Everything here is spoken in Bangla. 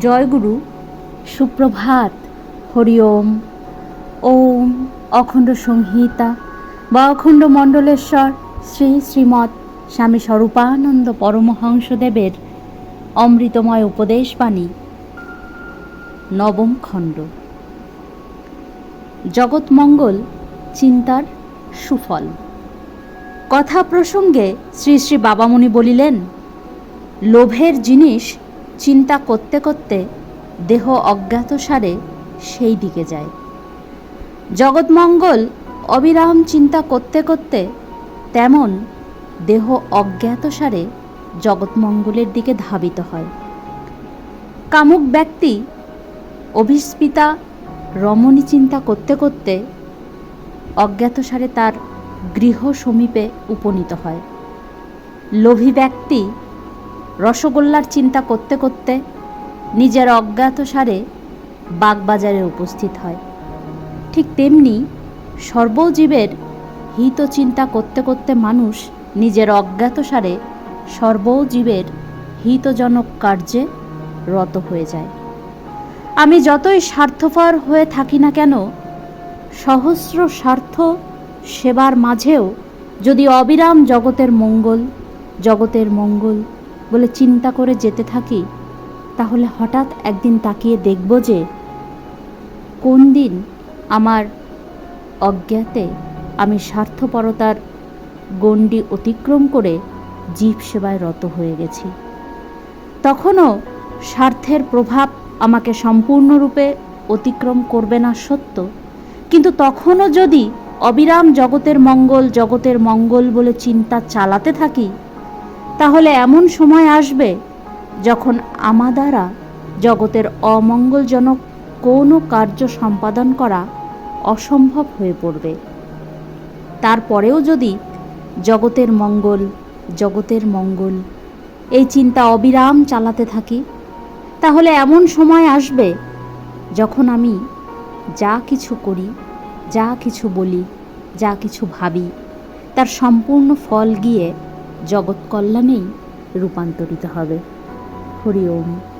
জয়গুরু, সুপ্রভাত, হরি ওম। ওম অখণ্ড সংহিতা বা অখণ্ড মণ্ডলেশ্বর শ্রী শ্রীমৎ স্বামী স্বরূপানন্দ পরমহংসদেবের অমৃতময় উপদেশবাণী। নবম খণ্ড। জগৎমঙ্গল চিন্তার সুফল। কথা প্রসঙ্গে শ্রী শ্রী বাবামণি বলিলেন, লোভের জিনিস চিন্তা করতে করতে দেহ অজ্ঞাতসারে সেই দিকে যায়। জগৎমঙ্গল অবিরাম চিন্তা করতে করতে তেমন দেহ অজ্ঞাতসারে জগৎমঙ্গলের দিকে ধাবিত হয়। কামুক ব্যক্তি অভিস্পিতা রমণী চিন্তা করতে করতে অজ্ঞাতসারে তার গৃহ সমীপে উপনীত হয়। লোভী ব্যক্তি রসগোল্লার চিন্তা করতে করতে নিজের অজ্ঞাতসারে বাগবাজারে উপস্থিত হয়। ঠিক তেমনি সর্বজীবের হিত চিন্তা করতে করতে মানুষ নিজের অজ্ঞাতসারে সর্বজীবের হিতজনক কার্যে রত হয়ে যায়। আমি যতই স্বার্থপর হয়ে থাকি না কেন, সহস্র স্বার্থ সেবার মাঝেও যদি অবিরাম জগতের মঙ্গল জগতের মঙ্গল বলে চিন্তা করে যেতে থাকি, তাহলে হঠাৎ একদিন তাকিয়ে দেখব যে কোন দিন আমার অজ্ঞাতে আমি স্বার্থপরতার গণ্ডি অতিক্রম করে জীব সেবায় রত হয়ে গেছি। তখনও স্বার্থের প্রভাব আমাকে সম্পূর্ণরূপে অতিক্রম করবে না সত্য, কিন্তু তখনও যদি অবিরাম জগতের মঙ্গল জগতের মঙ্গল বলে চিন্তা চালাতে থাকি তাহলে এমন সময় আসবে যখন আমা দ্বারা জগতের অমঙ্গলজনক কোনো কার্য সম্পাদন করা অসম্ভব হয়ে পড়বে। তারপরেও যদি জগতের মঙ্গল জগতের মঙ্গল, এই চিন্তা অবিরাম চালাতে থাকি, তাহলে এমন সময় আসবে যখন আমি যা কিছু করি, যা কিছু বলি, যা কিছু ভাবি, তার সম্পূর্ণ ফল গিয়ে জগৎ কল্যাণেই রূপান্তরিত হবে। হরি ওম।